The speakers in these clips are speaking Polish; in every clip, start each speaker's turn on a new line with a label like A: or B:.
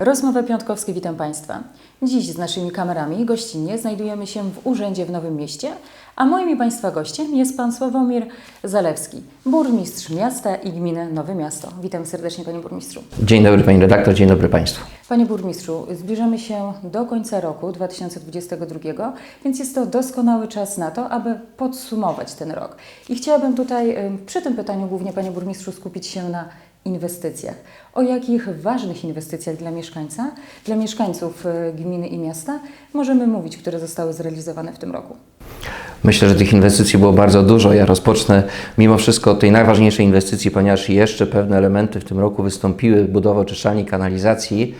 A: Rozmowy Piątkowskie, witam Państwa. Dziś z naszymi kamerami gościnnie znajdujemy się w urzędzie w Nowym Mieście, a moim i Państwa gościem jest Pan Sławomir Zalewski, burmistrz miasta i gminy Nowe Miasto. Witam serdecznie Panie Burmistrzu.
B: Dzień dobry Pani redaktor, dzień dobry Państwu.
A: Panie Burmistrzu, zbliżamy się do końca roku 2022, więc jest to doskonały czas na to, aby podsumować ten rok. I chciałabym tutaj przy tym pytaniu głównie Panie Burmistrzu skupić się na inwestycjach. O jakich ważnych inwestycjach dla mieszkańca, dla mieszkańców y, gminy i miasta możemy mówić, które zostały zrealizowane w tym roku?
B: Myślę, że tych inwestycji było bardzo dużo. Ja rozpocznę mimo wszystko od tej najważniejszej inwestycji, ponieważ jeszcze pewne elementy w tym roku wystąpiły, budowa oczyszczalni kanalizacji.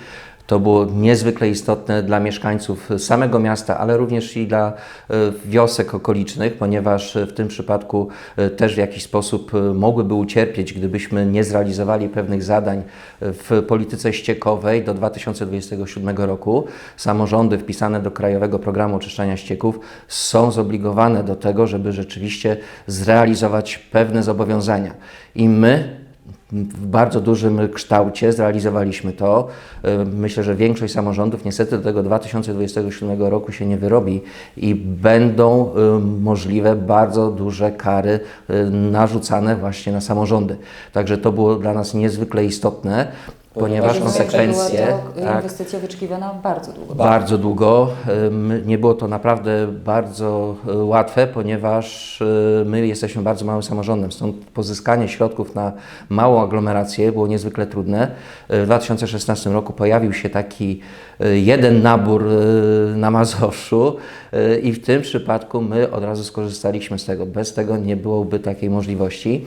B: To było niezwykle istotne dla mieszkańców samego miasta, ale również i dla e, wiosek okolicznych, ponieważ w tym przypadku e, też w jakiś sposób e, mogłyby ucierpieć, gdybyśmy nie zrealizowali pewnych zadań w polityce ściekowej do 2027 roku. Samorządy wpisane do Krajowego Programu Oczyszczania Ścieków są zobligowane do tego, żeby rzeczywiście zrealizować pewne zobowiązania. I my w bardzo dużym kształcie zrealizowaliśmy to. Y, Myślę, że większość samorządów niestety do tego 2027 roku się nie wyrobi i będą y, możliwe bardzo duże kary y, narzucane właśnie na samorządy. Także to było dla nas niezwykle istotne, ponieważ konsekwencje.
A: Była to
B: tak,
A: inwestycja wyczekiwana bardzo długo.
B: bardzo długo. Nie było to naprawdę bardzo y, łatwe, ponieważ y, my jesteśmy bardzo małym samorządem, stąd pozyskanie środków na małą aglomerację było niezwykle trudne. Y, W 2016 roku pojawił się taki jeden nabór na Mazowszu i w tym przypadku my od razu skorzystaliśmy z tego. Bez tego nie byłoby takiej możliwości.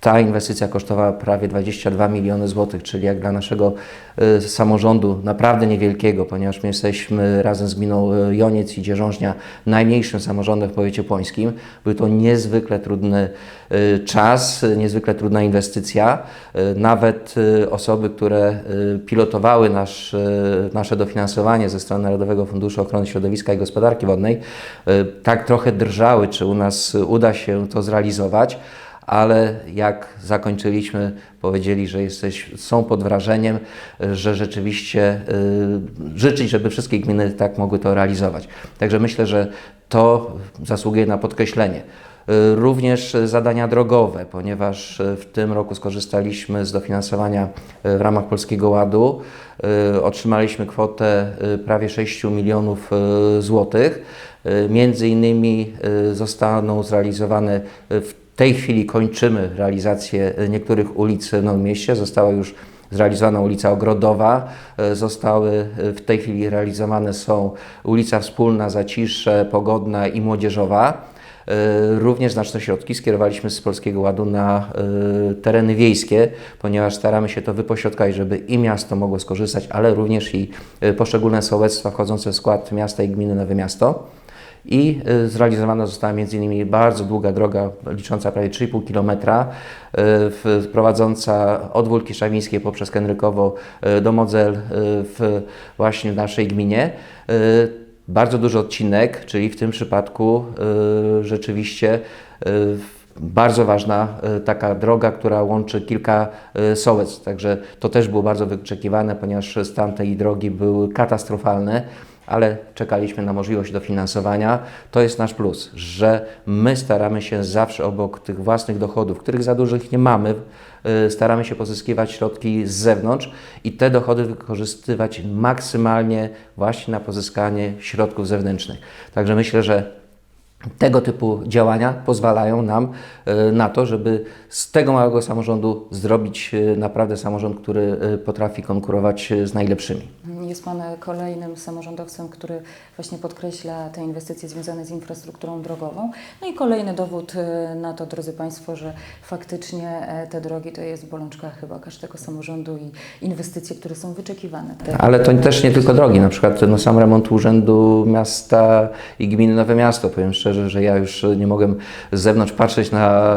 B: Ta inwestycja kosztowała prawie 22 miliony złotych, czyli jak dla naszego y, samorządu naprawdę niewielkiego, ponieważ my jesteśmy razem z gminą y, Joniec i Dzierżążnia najmniejszym samorządem w powiecie płońskim. Był to niezwykle trudny y, czas, niezwykle trudna inwestycja. Nawet osoby, które pilotowały nasz, nasze dofinansowanie ze strony Narodowego Funduszu Ochrony Środowiska i Gospodarki Wodnej, tak trochę drżały, czy u nas uda się to zrealizować ale jak zakończyliśmy, powiedzieli, że jesteś, są pod wrażeniem, że rzeczywiście y, życzyć, żeby wszystkie gminy tak mogły to realizować. Także myślę, że to zasługuje na podkreślenie. Y, Również zadania drogowe, ponieważ y, w tym roku skorzystaliśmy z dofinansowania y, w ramach Polskiego Ładu. Otrzymaliśmy kwotę prawie 6 milionów złotych. Między innymi zostaną zrealizowane w tej chwili kończymy realizację y, niektórych ulic w Nowym Mieście. Została już zrealizowana ulica Ogrodowa. Y, Zostały y, w tej chwili realizowane są ulica Wspólna, Zacisze, Pogodna i Młodzieżowa. Również znaczne środki skierowaliśmy z Polskiego Ładu na tereny wiejskie, ponieważ staramy się to wypośrodkować, żeby i miasto mogło skorzystać, ale również i poszczególne sołectwa wchodzące w skład miasta i gminy Nowe Miasto. I y, zrealizowana została m.in. bardzo długa droga, licząca prawie 3,5 km, y, prowadząca od Wólki Szawińskiej poprzez Kenrykowo y, do Modzel w właśnie naszej gminie. Bardzo duży odcinek, czyli w tym przypadku rzeczywiście bardzo ważna taka droga, która łączy kilka y, sołectw. Także to też było bardzo wyczekiwane, ponieważ stan tej drogi był katastrofalny ale czekaliśmy na możliwość dofinansowania. To jest nasz plus, że my staramy się zawsze obok tych własnych dochodów, których za dużych nie mamy, y, staramy się pozyskiwać środki z zewnątrz i te dochody wykorzystywać maksymalnie właśnie na pozyskanie środków zewnętrznych. Także myślę, że tego typu działania pozwalają nam e, na to, żeby z tego małego samorządu zrobić e, naprawdę samorząd, który potrafi konkurować z najlepszymi.
A: Jest Pan kolejnym samorządowcem, który właśnie podkreśla te inwestycje związane z infrastrukturą drogową. No i kolejny dowód e, na to, drodzy Państwo, że faktycznie e, te drogi to jest bolączka chyba każdego samorządu i inwestycje, które są wyczekiwane. Te-
B: Ale to też nie tylko drogi, na przykład no, sam remont Urzędu Miasta i Gminy Nowe Miasto. Powiem szczerze, że ja już nie mogłem z zewnątrz patrzeć na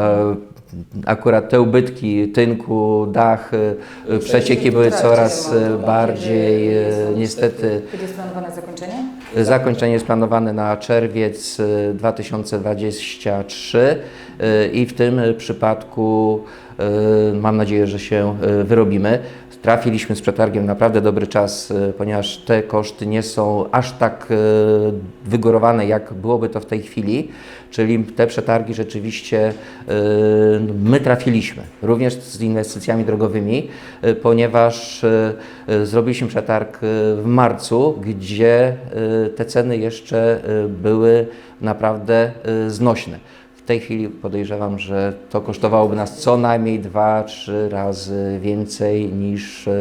B: akurat te ubytki tynku, dach, y, przecieki były coraz y, bardziej y, niestety
A: Kiedy jest planowane zakończenie?
B: Zakończenie jest planowane na czerwiec y, 2023 y, i w tym przypadku mam nadzieję, że się wyrobimy. Trafiliśmy z przetargiem naprawdę dobry czas, e, ponieważ te koszty nie są aż tak e, wygórowane, jak byłoby to w tej chwili, czyli te przetargi rzeczywiście e, my trafiliśmy, również z inwestycjami drogowymi, ponieważ zrobiliśmy przetarg w marcu, gdzie te ceny jeszcze były naprawdę znośne. W tej chwili podejrzewam, że to kosztowałoby nas co najmniej 2-3 razy więcej niż e,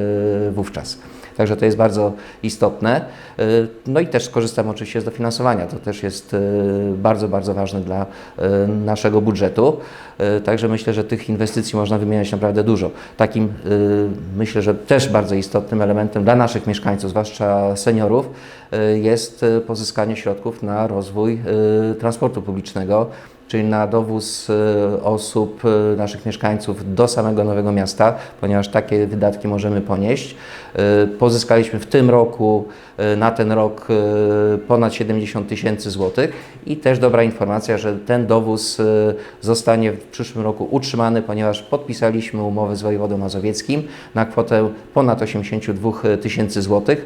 B: wówczas. Także to jest bardzo istotne. E, No i też korzystam oczywiście z dofinansowania. To też jest e, bardzo, bardzo ważne dla naszego budżetu. Także myślę, że tych inwestycji można wymieniać naprawdę dużo. Takim myślę, że też bardzo istotnym elementem dla naszych mieszkańców, zwłaszcza seniorów, jest pozyskanie środków na rozwój transportu publicznego czyli na dowóz e, osób, e, naszych mieszkańców do samego Nowego Miasta, ponieważ takie wydatki możemy ponieść. E, Pozyskaliśmy w tym roku, e, na ten rok e, ponad 70 tysięcy złotych i też dobra informacja, że ten dowóz zostanie w przyszłym roku utrzymany, ponieważ podpisaliśmy umowę z wojewodą mazowieckim na kwotę ponad 82 tysięcy złotych.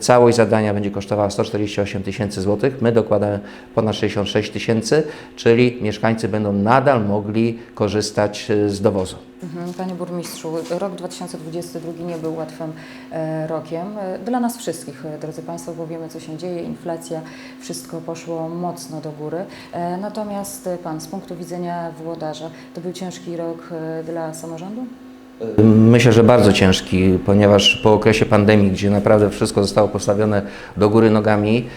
B: Całość zadania będzie kosztowała 148 tysięcy złotych. My dokładamy ponad 66 tysięcy, czyli mieszkańcy będą nadal mogli korzystać z dowozu.
A: Mhm, Panie burmistrzu, rok 2022 nie był łatwym e, rokiem e, dla nas wszystkich, e, drodzy Państwo, bo wiemy, co się dzieje, inflacja, wszystko poszło mocno do góry. Natomiast Pan, z punktu widzenia włodarza, to był ciężki rok dla samorządu?
B: Myślę, że bardzo ciężki, ponieważ po okresie pandemii, gdzie naprawdę wszystko zostało postawione do góry nogami,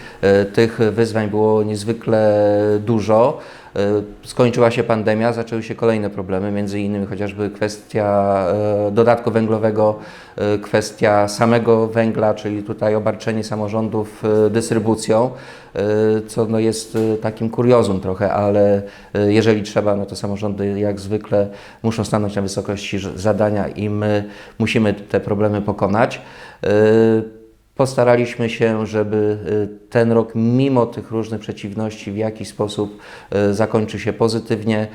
B: tych wyzwań było niezwykle dużo. E, Skończyła się pandemia, zaczęły się kolejne problemy, między innymi chociażby kwestia e, dodatku węglowego, e, kwestia samego węgla, czyli tutaj obarczenie samorządów dystrybucją, co no jest takim kuriozum trochę, ale jeżeli trzeba, no to samorządy jak zwykle muszą stanąć na wysokości zadania i my musimy te problemy pokonać. Postaraliśmy się, żeby y, ten rok, mimo tych różnych przeciwności, w jakiś sposób y, zakończył się pozytywnie.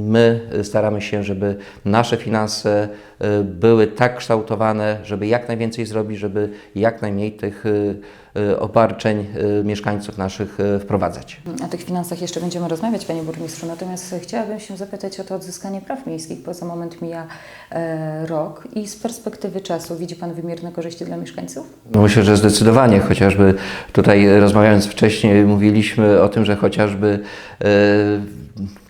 B: My staramy się, żeby nasze finanse y, były tak kształtowane, żeby jak najwięcej zrobić, żeby jak najmniej tych obarczeń y, mieszkańców naszych y, wprowadzać.
A: O tych finansach jeszcze będziemy rozmawiać, Panie Burmistrzu, natomiast chciałabym się zapytać o to odzyskanie praw miejskich, bo za moment mija e, rok i z perspektywy czasu widzi Pan wymierne korzyści dla mieszkańców?
B: No myślę, że zdecydowanie, chociażby tutaj rozmawiając wcześniej mówiliśmy o tym, że chociażby e,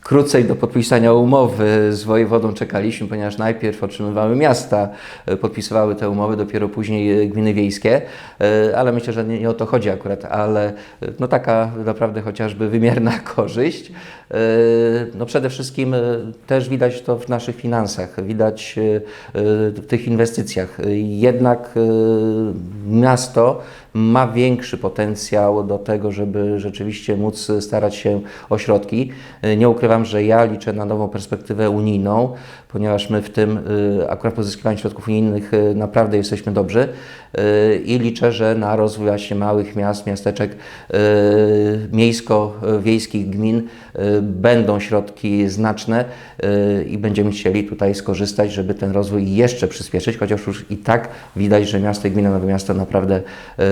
B: krócej do podpisania umowy z wojewodą czekaliśmy, ponieważ najpierw otrzymywały miasta, e, podpisywały te umowy, dopiero później e, gminy wiejskie, e, ale myślę, że nie, nie o to chodzi akurat, ale no taka naprawdę chociażby wymierna korzyść. E, No przede wszystkim e, też widać to w naszych finansach, widać e, w tych inwestycjach. Jednak miasto ma większy potencjał do tego, żeby rzeczywiście móc starać się o środki. Nie ukrywam, że ja liczę na nową perspektywę unijną, ponieważ my w tym akurat pozyskiwaniu środków unijnych naprawdę jesteśmy dobrzy i liczę, że na rozwój właśnie małych miast, miasteczek miejsko-wiejskich gmin będą środki znaczne e, i będziemy chcieli tutaj skorzystać, żeby ten rozwój jeszcze przyspieszyć, chociaż już i tak widać, że miasto i gmina Nowe Miasto naprawdę e,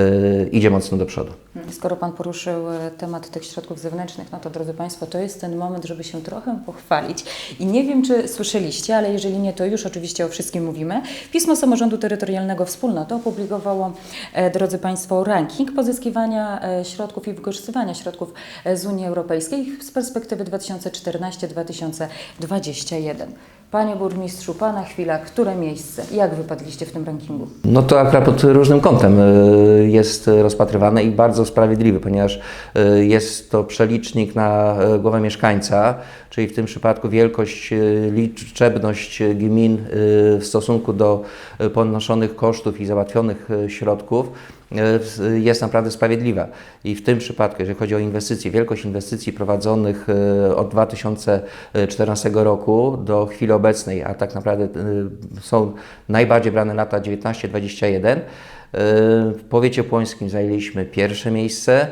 B: idzie mocno do przodu.
A: Skoro Pan poruszył e, temat tych środków zewnętrznych, no to drodzy Państwo, to jest ten moment, żeby się trochę pochwalić. I nie wiem, czy słyszeliście, ale jeżeli nie, to już oczywiście o wszystkim mówimy. Pismo Samorządu Terytorialnego Wspólnoty opublikowało, e, drodzy Państwo, ranking pozyskiwania e, środków i wykorzystywania środków e, z Unii Europejskiej z perspektywy 2014-2021. Panie Burmistrzu, Pana chwila, które miejsce? Jak wypadliście w tym rankingu?
B: No to akurat pod różnym kątem e, jest rozpatrywane i bardzo sprawiedliwy, ponieważ e, jest to przelicznik na e, głowę mieszkańca, czyli w tym przypadku wielkość, liczebność gmin w stosunku do ponoszonych kosztów i załatwionych środków jest naprawdę sprawiedliwa. I w tym przypadku, jeżeli chodzi o inwestycje, wielkość inwestycji prowadzonych e, od 2014 roku do chwili obecnej, a tak naprawdę e, są najbardziej brane lata 19-21, e, w powiecie płońskim zajęliśmy pierwsze miejsce,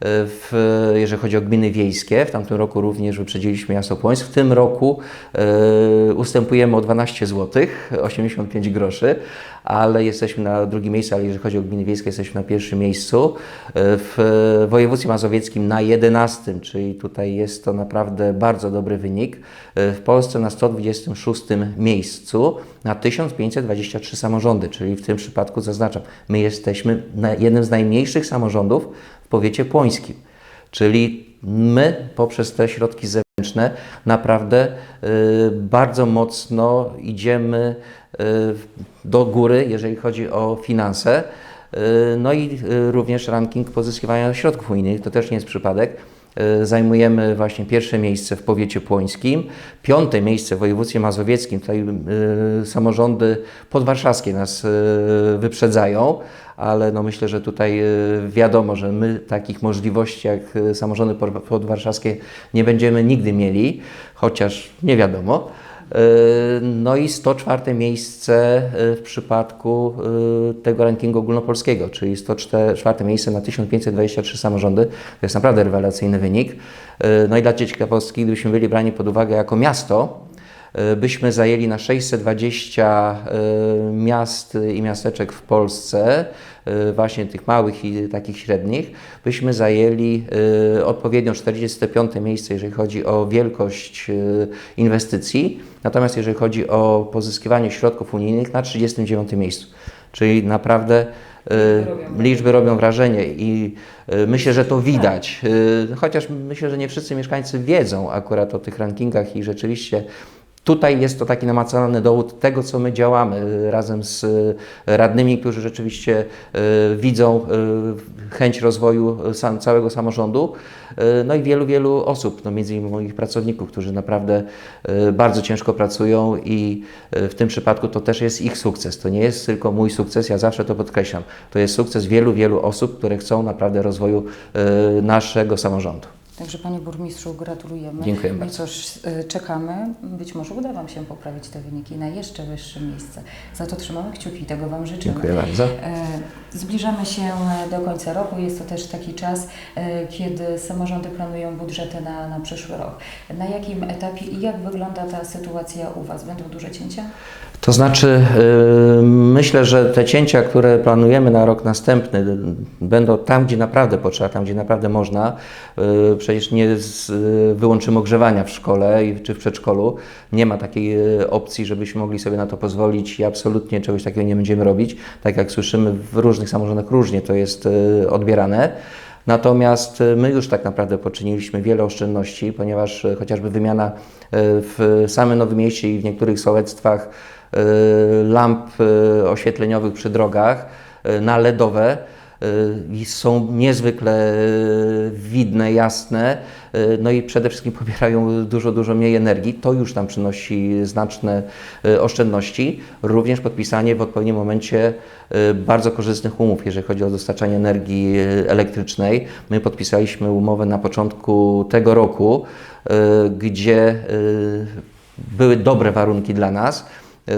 B: w, jeżeli chodzi o gminy wiejskie. W tamtym roku również wyprzedziliśmy miasto Płońsk. W tym roku e, ustępujemy o 12 zł, 85 groszy, ale jesteśmy na drugim miejscu, ale jeżeli chodzi o gminy wiejskie, jesteśmy na pierwszym miejscu. E, W województwie mazowieckim na 11, czyli tutaj jest to naprawdę bardzo dobry wynik. E, W Polsce na 126 miejscu na 1523 samorządy, czyli w tym przypadku zaznaczam, my jesteśmy jednym z najmniejszych samorządów w powiecie płońskim. Czyli my poprzez te środki zewnętrzne naprawdę y, bardzo mocno idziemy y, do góry, jeżeli chodzi o finanse. Y, No i również ranking pozyskiwania środków unijnych, to też nie jest przypadek. Y, Zajmujemy właśnie pierwsze miejsce w powiecie płońskim, piąte miejsce w województwie mazowieckim. Tutaj y, samorządy podwarszawskie nas y, wyprzedzają, ale no myślę, że tutaj wiadomo, że my takich możliwości jak samorządy pod- podwarszawskie nie będziemy nigdy mieli, chociaż nie wiadomo. No i 104 miejsce y, w przypadku y, tego rankingu ogólnopolskiego, czyli 104 miejsce na 1523 samorządy. To jest naprawdę rewelacyjny wynik. Y, No i dla ciekawostki, gdybyśmy byli brani pod uwagę jako miasto, byśmy zajęli na 620 y, miast i miasteczek w Polsce, y, właśnie tych małych i takich średnich, byśmy zajęli odpowiednio 45 miejsce, jeżeli chodzi o wielkość inwestycji, natomiast jeżeli chodzi o pozyskiwanie środków unijnych, na 39 miejscu. Czyli naprawdę liczby robią wrażenie i myślę, że to widać. Y, Chociaż myślę, że nie wszyscy mieszkańcy wiedzą akurat o tych rankingach i rzeczywiście Tutaj jest to taki namacalny dowód tego, co my działamy y, razem z y, radnymi, którzy rzeczywiście y, widzą chęć rozwoju całego samorządu, no i wielu, wielu osób, no między innymi moich pracowników, którzy naprawdę bardzo ciężko pracują i w tym przypadku to też jest ich sukces. To nie jest tylko mój sukces, ja zawsze to podkreślam. To jest sukces wielu, wielu osób, które chcą naprawdę rozwoju naszego samorządu.
A: Także Panie Burmistrzu gratulujemy.
B: Dziękuję
A: No
B: bardzo.
A: cóż, y, czekamy. Być może uda Wam się poprawić te wyniki na jeszcze wyższe miejsce. Za to trzymamy kciuki i tego Wam życzymy.
B: Dziękuję bardzo.
A: E, Zbliżamy się do końca roku. Jest to też taki czas, kiedy samorządy planują budżety na, na przyszły rok. Na jakim etapie i jak wygląda ta sytuacja u Was? Będą duże cięcia?
B: To znaczy, yy, myślę, że te cięcia, które planujemy na rok następny, y, będą tam, gdzie naprawdę potrzeba, tam, gdzie naprawdę można. Yy, Przecież nie y, wyłączymy ogrzewania w szkole czy w przedszkolu. Nie ma takiej y, opcji, żebyśmy mogli sobie na to pozwolić i absolutnie czegoś takiego nie będziemy robić. Tak jak słyszymy, w różnych samorządach różnie to jest y, odbierane. Natomiast y, my już tak naprawdę poczyniliśmy wiele oszczędności, ponieważ y, chociażby wymiana y, w samym Nowym Mieście i w niektórych sołectwach y, lamp y, oświetleniowych przy drogach y, na LEDowe y, i są niezwykle y, widne, jasne, y, no i przede wszystkim pobierają dużo, dużo mniej energii. To już nam przynosi znaczne y, oszczędności. Również podpisanie w odpowiednim momencie y, bardzo korzystnych umów, jeżeli chodzi o dostarczanie energii y, elektrycznej. My podpisaliśmy umowę na początku tego roku, y, gdzie y, były dobre warunki dla nas. Yy,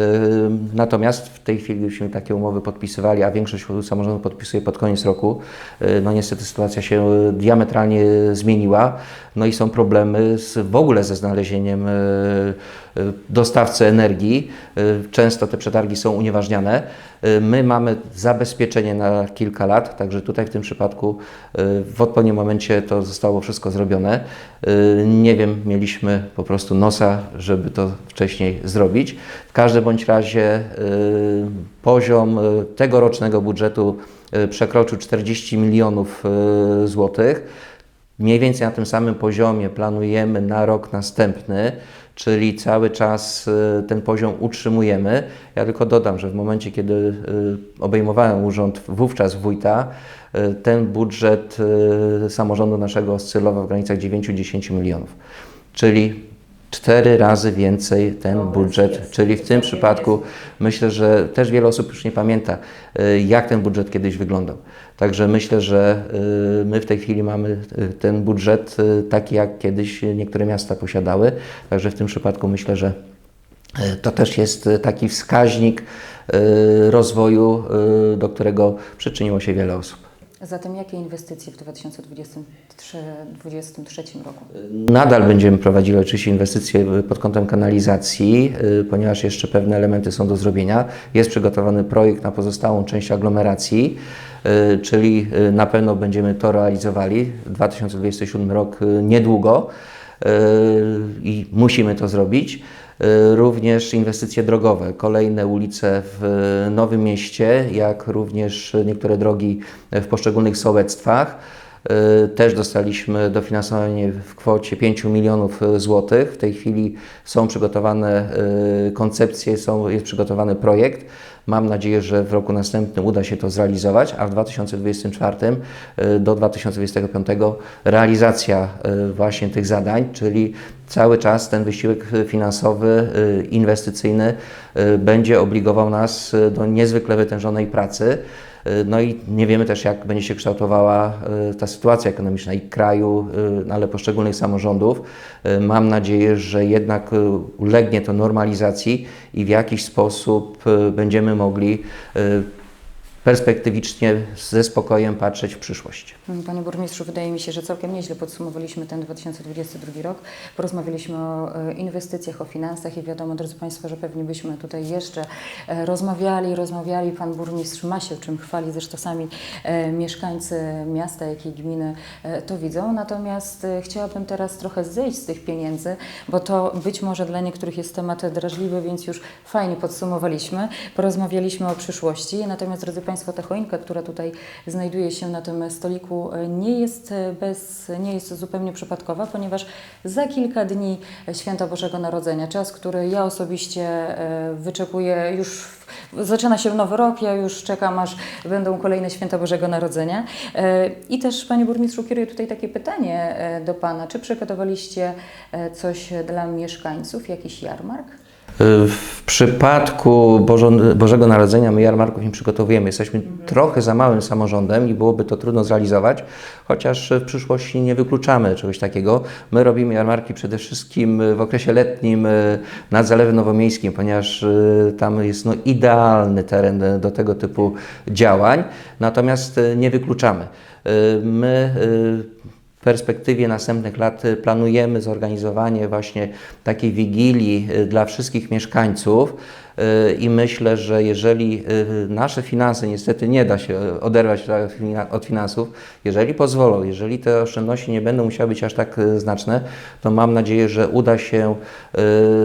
B: Natomiast w tej chwili, gdybyśmy takie umowy podpisywali, a większość samorządów podpisuje pod koniec roku, yy, no niestety sytuacja się diametralnie zmieniła, no i są problemy z, w ogóle ze znalezieniem yy, yy, dostawcy energii. Yy, Często te przetargi są unieważniane. Yy, My mamy zabezpieczenie na kilka lat, także tutaj w tym przypadku w odpowiednim momencie to zostało wszystko zrobione. Nie wiem, mieliśmy po prostu nosa, żeby to wcześniej zrobić. W każdym bądź razie y, poziom y, tegorocznego budżetu y, przekroczył 40 milionów y, złotych. Mniej więcej na tym samym poziomie planujemy na rok następny, czyli cały czas y, ten poziom utrzymujemy. Ja tylko dodam, że w momencie, kiedy y, obejmowałem urząd wówczas wójta, y, ten budżet samorządu naszego oscylował w granicach 9-10 milionów. Czyli cztery razy więcej ten budżet, czyli w tym przypadku myślę, że też wiele osób już nie pamięta, y, jak ten budżet kiedyś wyglądał. Także myślę, że y, my w tej chwili mamy y, ten budżet taki, jak kiedyś niektóre miasta posiadały. Także w tym przypadku myślę, że to też jest taki wskaźnik rozwoju, do którego przyczyniło się wiele osób.
A: Zatem jakie inwestycje w 2023 roku?
B: Nadal będziemy prowadzili oczywiście inwestycje pod kątem kanalizacji, y, ponieważ jeszcze pewne elementy są do zrobienia. Jest przygotowany projekt na pozostałą część aglomeracji, y, czyli y, na pewno będziemy to realizowali. 2027 rok y, niedługo y, i musimy to zrobić. Y, Również inwestycje drogowe, kolejne ulice w Nowym Mieście, jak również niektóre drogi w poszczególnych sołectwach. Y, Też dostaliśmy dofinansowanie w kwocie 5 milionów złotych. W tej chwili są przygotowane y, koncepcje, są, jest przygotowany projekt. Mam nadzieję, że w roku następnym uda się to zrealizować, a w 2024 y, do 2025 realizacja y, właśnie tych zadań, czyli cały czas ten wysiłek finansowy, y, inwestycyjny będzie obligował nas do niezwykle wytężonej pracy. Y, No i nie wiemy też, jak będzie się kształtowała y, ta sytuacja ekonomiczna i kraju, y, ale poszczególnych samorządów. Mam nadzieję, że jednak ulegnie to normalizacji i w jakiś sposób będziemy mogli perspektywicznie, ze spokojem patrzeć w przyszłość.
A: Panie Burmistrzu, wydaje mi się, że całkiem nieźle podsumowaliśmy ten 2022 rok. Porozmawialiśmy o e, inwestycjach, o finansach i wiadomo, drodzy Państwo, że pewnie byśmy tutaj jeszcze e, rozmawiali, rozmawiali. Pan Burmistrz ma się czym chwali, zresztą sami e, mieszkańcy miasta, jak i gminy to widzą. Natomiast chciałabym teraz trochę zejść z tych pieniędzy, bo to być może dla niektórych jest temat drażliwy, więc już fajnie podsumowaliśmy. Porozmawialiśmy o przyszłości. Natomiast, drodzy Państwo, ta choinka, która tutaj znajduje się na tym stoliku, e, nie jest, e, bez, nie jest zupełnie przypadkowa, ponieważ za kilka dni Święta Bożego Narodzenia, czas, który ja osobiście e, wyczekuję już. Zaczyna się nowy rok, ja już czekam, aż będą kolejne Święta Bożego Narodzenia. I też, Panie Burmistrzu, kieruję tutaj takie pytanie do Pana. Czy przygotowaliście coś dla mieszkańców, jakiś jarmark?
B: W przypadku Bożo- Bożego Narodzenia my jarmarków nie przygotowujemy. Jesteśmy trochę za małym samorządem i byłoby to trudno zrealizować, chociaż w przyszłości nie wykluczamy czegoś takiego. My robimy jarmarki przede wszystkim w okresie letnim y, nad Zalewem Nowomiejskim, ponieważ y, tam jest no, idealny teren do tego typu działań, natomiast y, nie wykluczamy. My perspektywie następnych lat y, planujemy zorganizowanie właśnie takiej wigilii y, dla wszystkich mieszkańców y, i myślę, że jeżeli nasze finanse, niestety nie da się oderwać od fina- od finansów, jeżeli pozwolą, jeżeli te oszczędności nie będą musiały być aż tak znaczne, to mam nadzieję, że uda się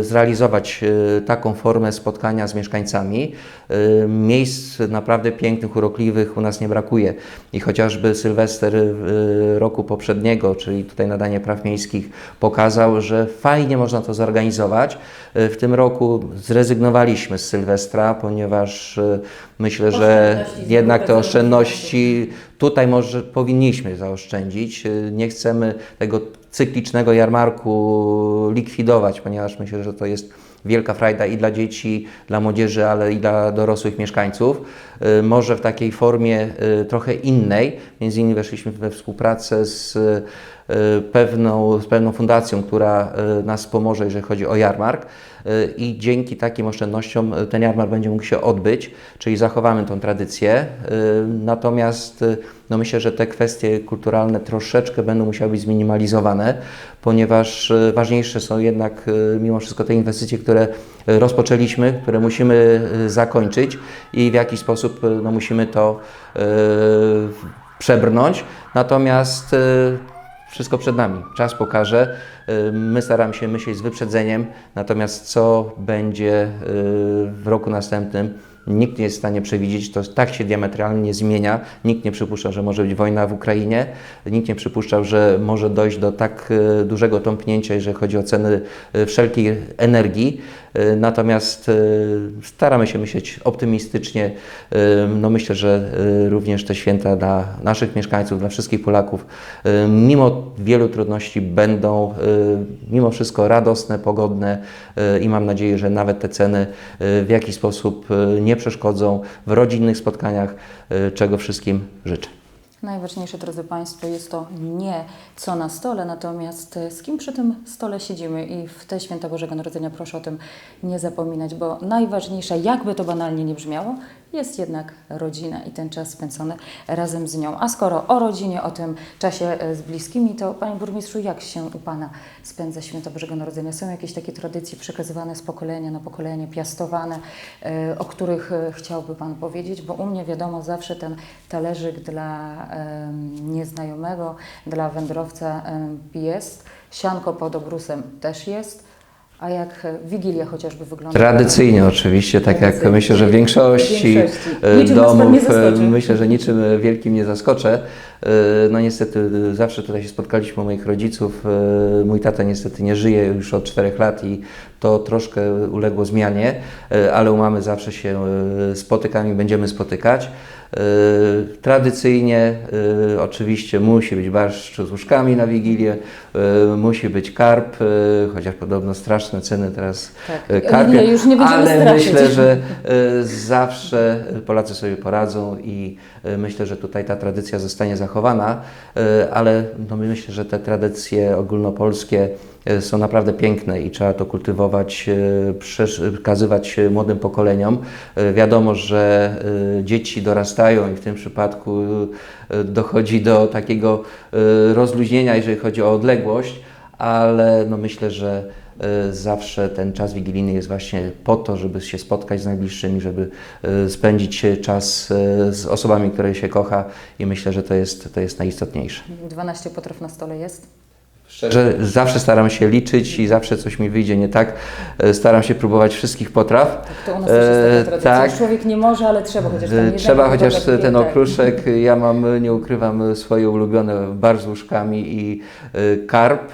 B: zrealizować taką formę spotkania z mieszkańcami. Y, Miejsc naprawdę pięknych, urokliwych u nas nie brakuje i chociażby Sylwester y, roku poprzedniego, czyli tutaj nadanie praw miejskich, pokazał, że fajnie można to zorganizować. Y, W tym roku zrezygnowaliśmy z Sylwestra, ponieważ myślę, że jednak te oszczędności tutaj może powinniśmy zaoszczędzić. Nie chcemy tego cyklicznego jarmarku likwidować, ponieważ myślę, że to jest wielka frajda i dla dzieci, dla młodzieży, ale i dla dorosłych mieszkańców. Y, Może w takiej formie y, trochę innej. Między innymi weszliśmy we współpracę z pewną, z pewną fundacją, która y, nas pomoże, jeżeli chodzi o jarmark. Y, I dzięki takim oszczędnościom ten jarmark będzie mógł się odbyć, czyli zachowamy tą tradycję. Natomiast no myślę, że te kwestie kulturalne troszeczkę będą musiały być zminimalizowane, ponieważ ważniejsze są jednak mimo wszystko te inwestycje, które rozpoczęliśmy, które musimy zakończyć i w jakiś sposób no, musimy to przebrnąć. Natomiast wszystko przed nami. Czas pokaże. Y, My staramy się myśleć z wyprzedzeniem, natomiast co będzie y, w roku następnym, nikt nie jest w stanie przewidzieć. To tak się diametralnie zmienia. Nikt nie przypuszczał, że może być wojna w Ukrainie. Nikt nie przypuszczał, że może dojść do tak y, dużego tąpnięcia, jeżeli chodzi o ceny wszelkiej energii. Y, Natomiast y, staramy się myśleć optymistycznie. Y, No myślę, że również te święta dla naszych mieszkańców, dla wszystkich Polaków, mimo wielu trudności będą mimo wszystko radosne, pogodne i mam nadzieję, że nawet te ceny w jakiś sposób nie przeszkodzą w rodzinnych spotkaniach, czego wszystkim życzę.
A: Najważniejsze, drodzy Państwo, jest to nie co na stole, natomiast e, z kim przy tym stole siedzimy i w te święta Bożego Narodzenia proszę o tym nie zapominać, bo najważniejsza, jakby to banalnie nie brzmiało, jest jednak rodzina i ten czas spędzony razem z nią. A skoro o rodzinie, o tym czasie e, z bliskimi, to Panie Burmistrzu, jak się u Pana spędza święta Bożego Narodzenia? Są jakieś takie tradycje przekazywane z pokolenia na pokolenie, piastowane, e, o których e, chciałby Pan powiedzieć? Bo u mnie wiadomo zawsze ten talerzyk dla nieznajomego, dla wędrowca jest, sianko pod obrusem też jest, a jak e, Wigilia chociażby wygląda?
B: Tradycyjnie oczywiście, tak jak
A: Tradycyjnie.
B: myślę, że w większości,
A: Większości.
B: e, domów, e, myślę, że niczym wielkim nie zaskoczę. E, No niestety e, zawsze tutaj się spotkaliśmy u moich rodziców. E, Mój tata niestety nie żyje już od czterech lat i to troszkę uległo zmianie, ale u mamy zawsze się spotykamy i będziemy spotykać. Tradycyjnie oczywiście musi być barszcz z łóżkami na Wigilię, musi być karp, chociaż podobno straszne ceny teraz
A: Tak.
B: karpia,
A: Nie, nie
B: ale
A: straszyć.
B: myślę, że zawsze Polacy sobie poradzą i myślę, że tutaj ta tradycja zostanie zachowana, e, ale no myślę, że te tradycje ogólnopolskie e, są naprawdę piękne i trzeba to kultywować, e, przekazywać młodym pokoleniom. Wiadomo, że dzieci dorastają i w tym przypadku dochodzi do takiego rozluźnienia, jeżeli chodzi o odległość, ale no myślę, że zawsze ten czas wigilijny jest właśnie po to, żeby się spotkać z najbliższymi, żeby e, spędzić czas e, z osobami, które się kocha i myślę, że to jest, to jest najistotniejsze.
A: 12 potraw na stole jest.
B: Szczerze, zawsze staram się liczyć i zawsze coś mi wyjdzie nie tak. E, Staram się próbować wszystkich potraw.
A: Tak, to u nas też jest
B: E,
A: taka tradycja.
B: tak.
A: Człowiek nie może, ale trzeba chociaż
B: E,
A: jednego
B: Trzeba chociaż ten okruszek. Ja mam, nie ukrywam, swoje ulubione bar z łóżkami i e, karp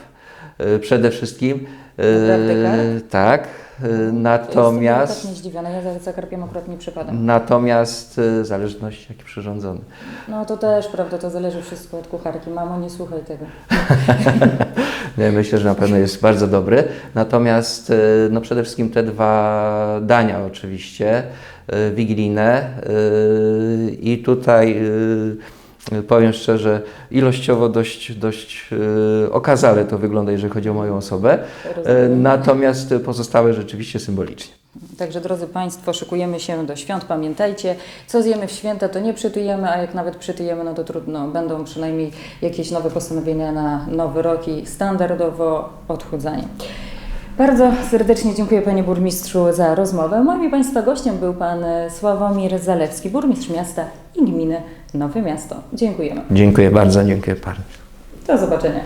B: e, przede wszystkim.
A: Naprawdę karp?
B: Tak.
A: Jestem
B: Natomiast,
A: tak zdziwiona. Ja za, za karpiem akurat nie przypadam.
B: natomiast w zależności jaki przyrządzony.
A: No to też, prawda, to zależy wszystko od kucharki. Mamo, nie słuchaj tego.
B: Nie, myślę, że na pewno jest bardzo dobry. Natomiast e, no przede wszystkim te dwa dania oczywiście, e, wigilijne i tutaj powiem szczerze, ilościowo dość, dość e, okazale to wygląda, jeżeli chodzi o moją osobę. E,
A: Rozumiem.
B: Natomiast pozostałe rzeczywiście symbolicznie.
A: Także drodzy Państwo, szykujemy się do świąt. Pamiętajcie, co zjemy w święta, to nie przytyjemy, a jak nawet przytyjemy, no to trudno. Będą przynajmniej jakieś nowe postanowienia na nowy rok i standardowo odchudzanie. Bardzo serdecznie dziękuję Panie Burmistrzu za rozmowę. Moim i Państwa gościem był Pan Sławomir Zalewski, burmistrz miasta i gminy Nowe Miasto. Dziękujemy.
B: Dziękuję bardzo, dziękuję bardzo.
A: Do zobaczenia.